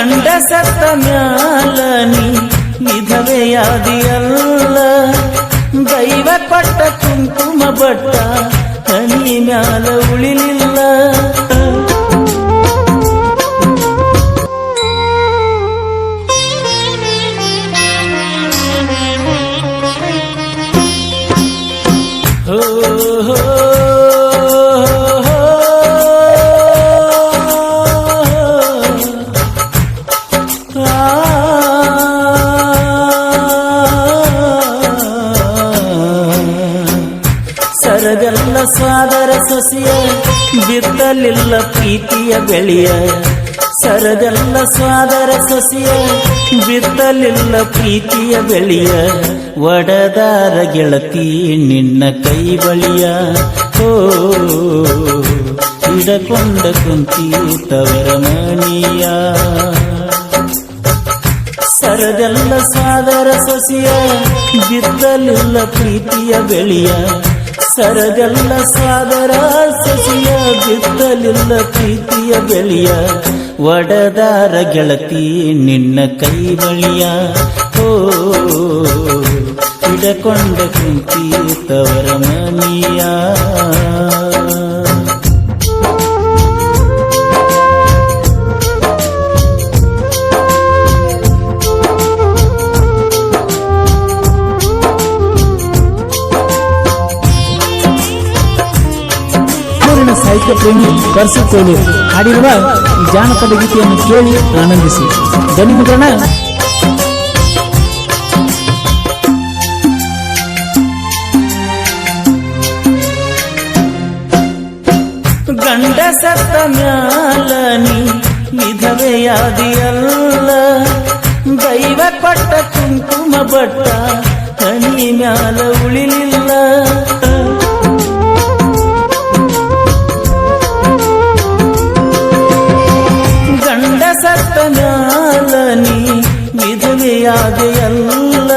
ಗಂಡ ಸತ್ತ ಮ್ಯಾಲ ನೀ ವಿಧವೆಯಾದಿಯಲ್ಲ ದೈವ ಕೊಟ್ಟ ಕುಂಕುಮ ಬಟ್ಟ ಹನಿ ಮ್ಯಾಲ ಉಳಿಲಿಲ್ಲ ಸರಗಲ್ಲ ಸಾದರ ಸೊಸೆಯ ಬಿತ್ತಲಿಲ್ಲ ಪ್ರೀತಿಯ ಬೆಳೆಯ. ಸರದಲ್ಲ ಸಾದರ ಸೊಸೆಯ ಬಿತ್ತಲಿಲ್ಲ ಪ್ರೀತಿಯ ಬೆಳೆಯ. ಒಡದಾರ ಗೆಳತಿ ನಿನ್ನ ಕೈ ಬಳಿಯ. ಓ, ಇಡಕೊಂಡ ಕುಂತಿ ತವರ ಮಣಿಯ. ಸರದಲ್ಲ ಸಾದರ ಸೊಸೆಯ, ಬಿದ್ದಲಿಲ್ಲ ಪ್ರೀತಿಯ ಬೆಳೆಯ. ಸರಗಲ್ಲ ಸಾದರ ಸೊಸೆಯ ಬಿದ್ದಲಿಲ್ಲ ಪ್ರೀತಿಯ ಬೆಳೆಯ ಒಡದಾರ ಗೆಳತಿ ನಿನ್ನ ಕೈ ಬಳಿಯ ಓ ಹಿಡಕೊಂಡ ಕುಂತಿ ತವರ ಮನಿಯ ಸಾಹಿತ್ಯ ಪ್ರೇಮಿ ಪರ್ಸು ಕೋಲಿ ಹಾಡಿರುವ ಈ ಜಾನಪದ ಗೀತೆಯನ್ನು ಕೇಳಿ ಆನಂದಿಸಿ ಧನ್ಯವಾದ ಗಂಡ ಸತ್ತ ಮ್ಯಾಲ ನೀ ವಿಧವೆಯಾದಿಯಲ್ಲ ದೈವ ಕೊಟ್ಟ ಕುಂಕುಮ ಬಟ್ಟ ಹನಿ ಮ್ಯಾಲ ಉಳಿಲಿಲ್ಲ ವಿಧವೆಯಾದೆಯಲ್ಲ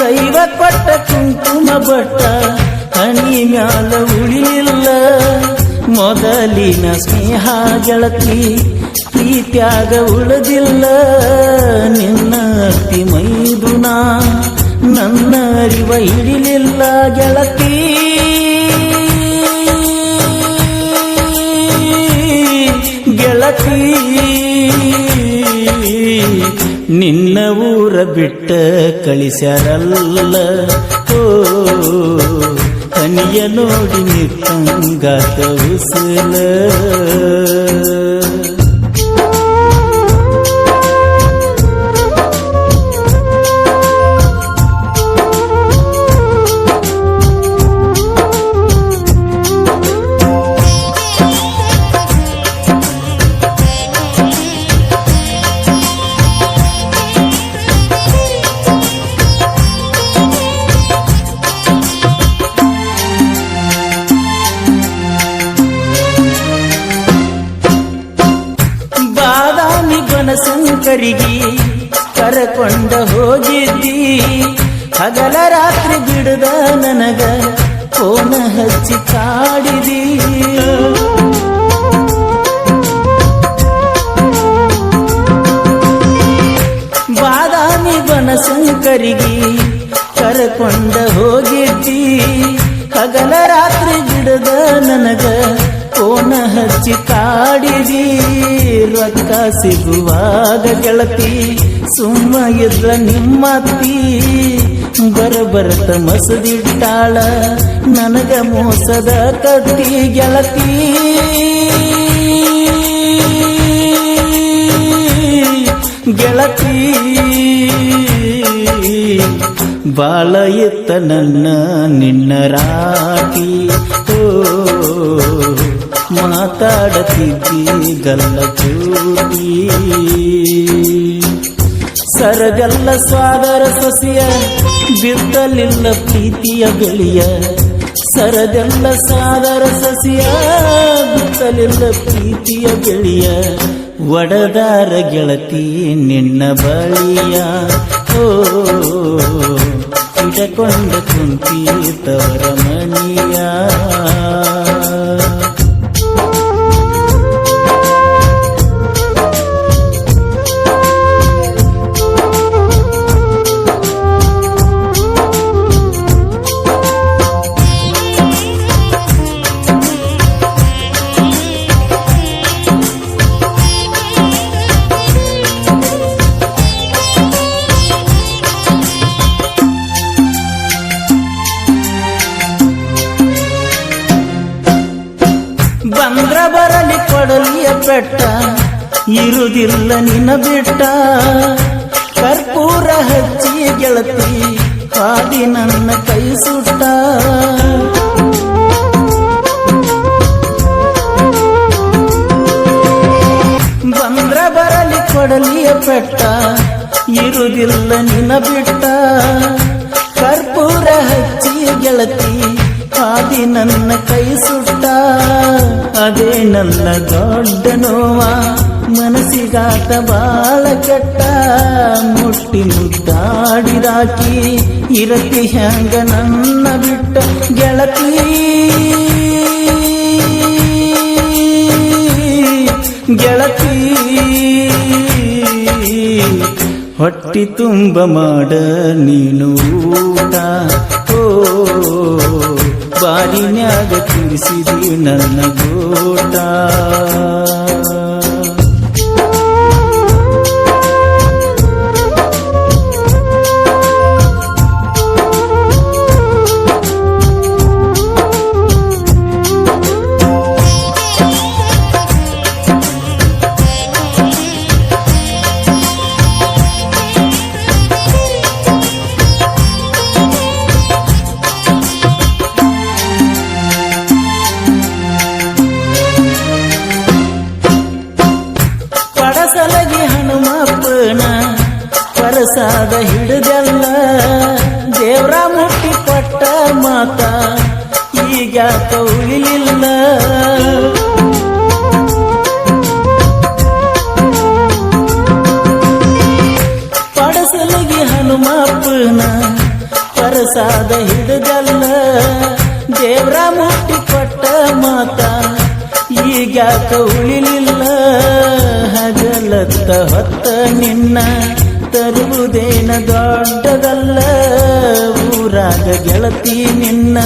ದೈವ ಕೊಟ್ಟ ಕುಂಕುಮ ಬಟ್ಟ ಹನಿ ಮ್ಯಾಲ ಉಳಿಲಿಲ್ಲ ಮೊದಲಿನ ಸ್ನೇಹ ಗೆಳತಿ ಪ್ರೀತ್ಯಾಗ ಉಳಿದಿಲ್ಲ. ನಿನ್ನ ಅತಿ ಮೈದುನ, ನನ್ನ ಅರಿವ ಹಿಡಿಲಿಲ್ಲ ಗೆಳತಿ. ಗೆಳತಿ. ನಿನ್ನ ಊರ ಬಿಟ್ಟ ಕಳಿಸ್ಯಾರಲ್ಲ ಓ ಹನಿಯ ನೋಡಿ ನಿಕ್ಕಂಗಾತ ಉಸಲ ಹಗಲ ರಾತ್ರಿ ಬಿಡದ ನನಗ, ಕೋನ ಹಚ್ಚಿ ಕಾಡಿದಿ. ಬಾದಾಮಿ ಬನಶಂಕರಿಗೆ ಕರಕೊಂಡ ಹೋಗಿದ್ದಿ. ಹಗಲ ರಾತ್ರಿ ಬಿಡದ ನನಗ, ಕೋನ ಹಚ್ಚಿ ಕಾಡಿದಿ. ರೊಕ್ಕ ಸಿಗುವಾಗ ಗೆಳತಿ, ಸುಮ್ಮ ಇದ್ರ ನಿಮ್ಮತ್ತಿ. ಬರಬರತ ಮಸದಿಟ್ಟಾಳ, ನನಗ ಮೋಸದ ಕತ್ತಿ ಗೆಳತಿ. ಗೆಳತಿ ಬಾಳ ಎತ್ತ ನನ್ನ ನಿನ್ನ ರಾಟಿ ಓ, ಮಾತಾಡತಿದ್ದಿ ಗಲ್ಲ ಚೂಟಿ. ಸರಗಲ್ಲ ಸ್ವಾದರ ಸಸಿಯ, ಬಿದ್ದಲಿಲ್ಲ ಪ್ರೀತಿಯ ಬೆಳೆಯ. ಸರಗಲ್ಲ ಸಾದರ ಸಸಿಯ ಬಿತ್ತಲಿಲ್ಲ ಪ್ರೀತಿಯ ಬೆಳೆಯ. ಒಡದಾರ ಗೆಳತಿ ನಿನ್ನ ಬಳಿಯ. ಓ ಇಡಕೊಂಡ ಕುಂತಿ ತವರ ಮನಿಯ. ಇರುವುದಿಲ್ಲ ನಿನ್ನ ಬಿಟ್ಟ. ಕರ್ಪೂರ ಹಚ್ಚಿ ಗೆಳತಿ, ಹಾದಿ ನನ್ನ ಕೈ ಸುಟ್ಟ. ಬಂದ್ರ ಬರಲಿ ಕೊಡಲಿಯ ಪೆಟ್ಟ ಇರುವುದಿಲ್ಲ ನಿನ್ನ ಬಿಟ್ಟ. ಕರ್ಪೂರ ಹಚ್ಚಿ ಗೆಳತಿ, ಹಾದಿ ನನ್ನ ಕೈ ಸುಟ್ಟ. ಅದೇ ನನ್ನ ದೊಡ್ಡ ನೋವ. ಮನಸ್ಸಿಗಾತ ಬಾಳ ಕೆಟ್ಟ ಮುಟ್ಟಿ ಮುದ್ದಾಡಿದಾಕಿ ಇರತಿ ಹ್ಯಾಂಗ ನನ್ನ ಬಿಟ್ಟ ಗೆಳತಿ? ಗೆಳತಿ? ಹೊಟ್ಟಿ ತುಂಬ ಮಾಡ ನೀನು ಊಟ. ಓ, ಬಾರಿನ್ಯಾಗ ತಿಳಿಸಿದಿ ನನ್ನ ಗೋಟ. ಪರಸಾದ ಹಿಡಿದಲ್ಲ ದೇವ್ರ ಮುಟ್ಟಿ ಕೊಟ್ಟ ಮಾತ ಈಗ ಉಳಿಲಿಲ್ಲ? ಪಡಸಲಿಗೆ ಹನುಮಪ್ಪನ ಪರಸಾದ ಹಿಡಿದಲ್ಲ ದೇವ್ರ ಮುಟ್ಟಿ ಕೊಟ್ಟ ಮಾತ ಈಗ ಉಳಿಲಿಲ್ಲ? ಹಗಲತ್ತ ಹೊತ್ತ ನಿನ್ನ ತರುವುದೇನ ದೊಡ್ಡದಲ್ಲ? ಊರಾಗ ಗೆಳತಿ ನಿನ್ನ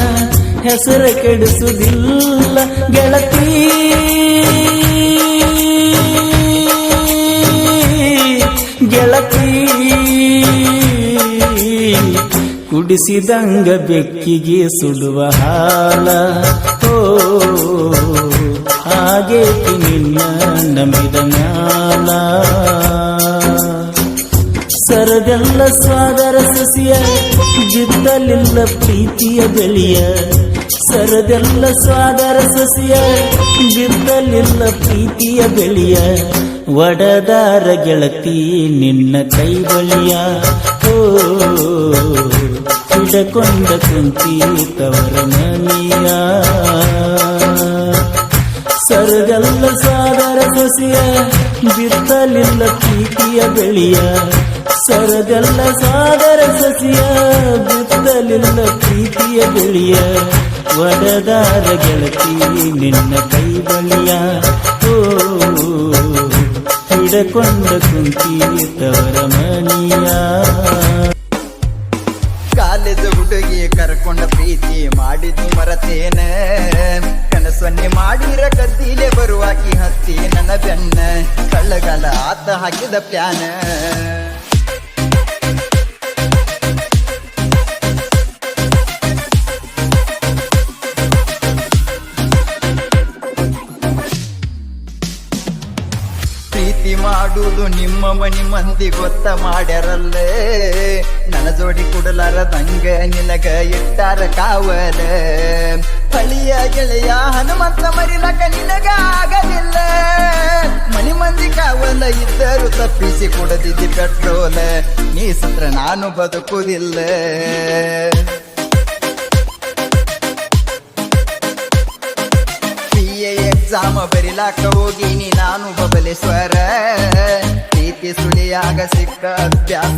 ಹೆಸರ ಕೆಡಿಸುವುದಿಲ್ಲ. ಗೆಳತಿ ಗೆಳತಿ, ಕುಡಿಸಿದಂಗ ಬೆಕ್ಕಿಗೆ ಸುಡುವ ಹಾಲ. ಓ ಹಾಗೇತಿ ನಿನ್ನ ನಂಬಿದ ಮ್ಯಾಲ? ಸರದೆಲ್ಲ ಸ್ವಾದರ ಸಸಿಯ, ಜಿದ್ದಲಿಲ್ಲ ಪ್ರೀತಿಯ ಬೆಳೆಯ. ಸರದೆಲ್ಲ ಸ್ವಾದರ ಸಸಿಯ, ಜಿದ್ದಲಿಲ್ಲ ಪ್ರೀತಿಯ ಬೆಳೆಯ. ಒಡದಾರ ಗೆಳತಿ ನಿನ್ನ ಕೈ ಬಳಿಯ ಓ ಕುಂತಿ ತವರ ಮನೆಯ. ಸರಗಲ್ಲ ಸಾದರ ಸಸಿಯ ಬಿತ್ತಲಿಲ್ಲ ಪ್ರೀತಿಯ ಬೆಳೆಯ. ಸರಗಲ್ಲ ಸಾಗರ ಸಸಿಯ ಬಿತ್ತಲಿಲ್ಲ ಪ್ರೀತಿಯ ಬಿಳಿಯ ವಡದಾರ ಗೆಳತಿ ನಿನ್ನ ಕೈ ಬಳಿಯ ಓ, ಹಿಡಕೊಂಡ ಕುಂತಿ ತವರ ಮನಿಯ. ಕಾಲೇಜ ಹುಡುಗಿ ಕರ್ಕೊಂಡ ಪ್ರೀತಿ ಮಾಡಿದ್ದು ಮರತೇನೆ. ಕನಸನ್ನೆ ಮಾಡಿರ ಕದ್ದಿಲೆ ಬರುವಾಕಿ ಹತ್ತಿ ನನ್ನ ಬೆನ್ನ. ಕಳ್ಳಗಾಲ ಆತ ಹಾಕಿದ ಪ್ಯಾನ. ಪ್ರೀತಿ ಮಾಡುವುದು ನಿಮ್ಮ ಮನಿ ಮಂದಿ ಗೊತ್ತ ಮಾಡ್ಯಾರಲ್ಲೇ. ನನ್ನ ಜೋಡಿ ಕುಡಲಾರದಂಗ ನಿನಗ ಇಟ್ಟಾರ ಕಾವಲ. ಹಳಿಯ ಗೆಳೆಯ ಹನುಮಂತ ಮರಿಲಕ ನಿನಗ ಆಗಲಿಲ್ಲ. ಮನಿ ಮಂದಿ ಕಾವಲ ಇದ್ದರು ತಪ್ಪಿಸಿ ಕೊಡದಿದ್ದಿ ಪೆಟ್ರೋಲ್. ನೀ ಸತ್ರ ನಾನು ಬದುಕುವುದಿಲ್ಲ. ಎಕ್ಸಾಮ ಬರಿಲಾಕ ಹೋಗಿನಿ ನಾನು ಬಬಲೇಶ್ವರ ಪ್ರೀತಿ ಸುಳಿಯಾಗ ಸಿಕ್ಕ ಅಭ್ಯಾಸ